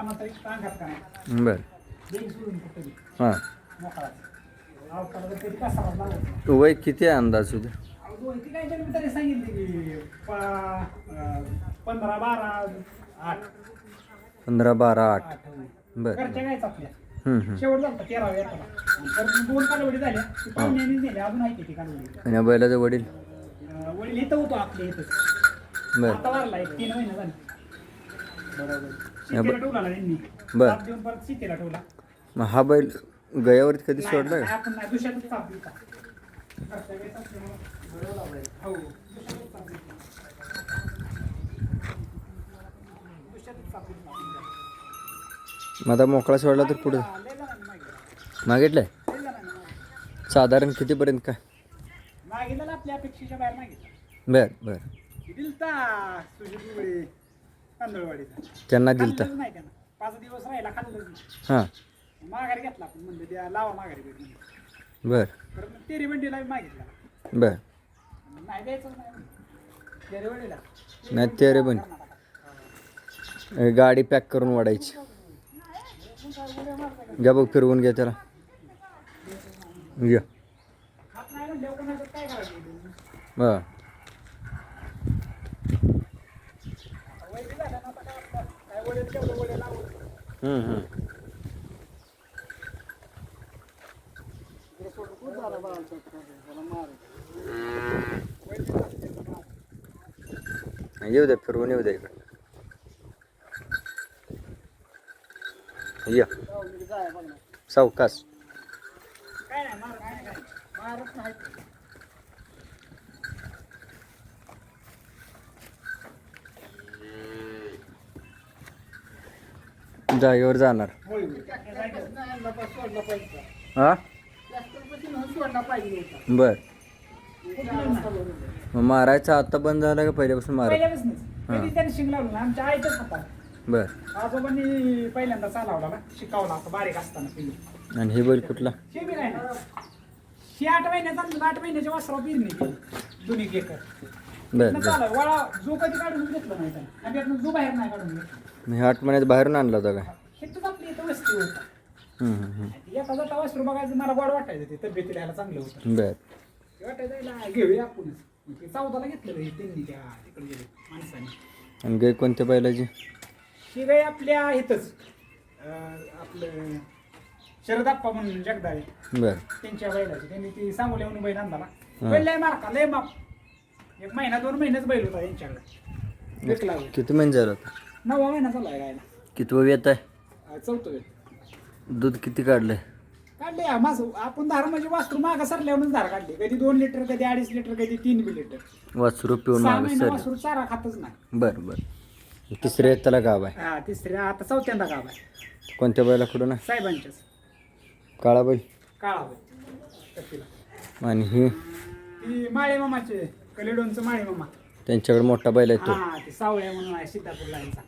अंगात बर. देईल सोडून हां. मोकळा अवकाळा जर कधी कसा लागत नाही? वय किती आहे अंदाज तुझा? अहो, दोन ती काय तरी तरी सांगितले की पा- अं, पंधरा बारा आठ. पंधरा बारा आठ. आठ बर. घरच्या गायच आपल्या. हम्म, हम्म. शेवट झालं तेराव्या येताना तर दोन कालवडी झाल्या. ती पाहुण्याने नेल्या अजून आहे ती कालवडी. आणि या बैलाचे वडील? अं, वडील इथं होतो आपल्या इथं. बर. आता वारला एक तीन महिने झाले. बरोबर. शेतीला ठेवला ना त्यांनी बर. साप देऊन परत शेतीला ठेवला मग हा बैल गयावरती कधी सोडला नाही, का आपण नाही दुसऱ्यातच साप दिलता. घरच्या गाईच असल्यामुळं बरं लावलंय. हो. मग आता मोकळा सोडला तर पुढे लय जणांनी मागितलं. मागितलंय लय जणांनी मागितलं. साधारण कितीपर्यंत काय मागितलं आपल्या अपेक्षेच्या बाहेर मागितलं बर बर दिलता सुजित उघडे तांदळवाडीचा. त्यांना दिलता. खाल्लंच नाही त्यानं. पाच दिवस राहिला खाल्लंच नाही. हां. माघारी घेतला आपण म्हणलं द्या लावा माघारी म्हणलं बर. मग तेरी बंडीला मागितला. बर. नाही द्यायचं नाही तेरी बंडीला नाही तेरे पण गाडी पॅक करून वाढायची. घ्या बघ फिरवून घ्या त्याला. घ्या. हात नाही म्हणल्यावर कोणाचं काय करायचं? हा वय बी झालं ना आता काय आपलं काय वडील तेवढं वडील लावलं हम्म, हम्म. येऊ द्या फिरवून येऊ द्या इकडे या सावकाश काय नाही मार काय नाही मारत नाही जागेवर जाणार. हा? बर. मग मारायचं आता बंद झालं का पहिल्यापासून मारा पहिल्यापासूनच. कधी त्याने शिंग लावलं ना आमच्या आईच्याच हातात. बर. आजोबांनी पहिल्यांदा चालवला ना शिकवला होता बारीक असताना आणि हे बैल कुठला? हे बी नाही ना. ही आठ महिन्याचा आठ महिन्याच्या वासराव पेरणी केली. दोन्ही एकर बर न बर. चालू वळा जो कधी काढून घेतलं नाही त्यानं. आणि त्यातनं जो बाहेर नाही काढून घेतला. मी आठ महिन्यात बाहेरून आणला होता काय? हेच आपली इथं वस्ती होता. हम्म, हम्म, हम्म. एका जाता बघायचं मला गोड वाटायचं ते यायला चांगलं होतं. बर. ते वाटायचं याला घेऊया आपणच. मग ते चौदाला घेतलं रे त्यांनी त्या तिकडे गेले माणसाने. आणि गाय कोणत्या बैलाची? ही गाय आपल्या इथंच अं, आपलं शरदाप्पा म्हणून जगदाळे. बर. त्यांच्या बैलाची. त्यांनी ती सांगोल्या म्हणून बैल आणला बैल लय मारका लय माप. एक महिना दोन महिन्याच बैल होता यांच्याकडे. विकला बैल. किती महिने झालं होतं? नववा महिना आहे गायला किती वेत आहे? चौथं वेळ दूध किती काढलंय? काढले आपण धार म्हणजे वास्तू मागं सरल्यावरून धार काढली. कधी दोन लिटर कधी अडीच लिटर कधी तीन बी लिटर. वासरू पिऊन सहा मागं महिने सर वासरू चारा खातच नाही. बर बर. तिसऱ्या त्याला गाव आहे. हा तिसऱ्या आता चौथ्यांदा गाव आहे. कोणत्या बैलाकडून आहे? साहेबांच्याच. काळा बैल काळा बैल तपकीला. आणि ही? ती माळे मामाचे कलेडोनचं माळे मामा. त्यांच्याकडे मोठा बैल आहे तो. हा ते सावळ्या म्हणून आहे सीतापूरला यांचा.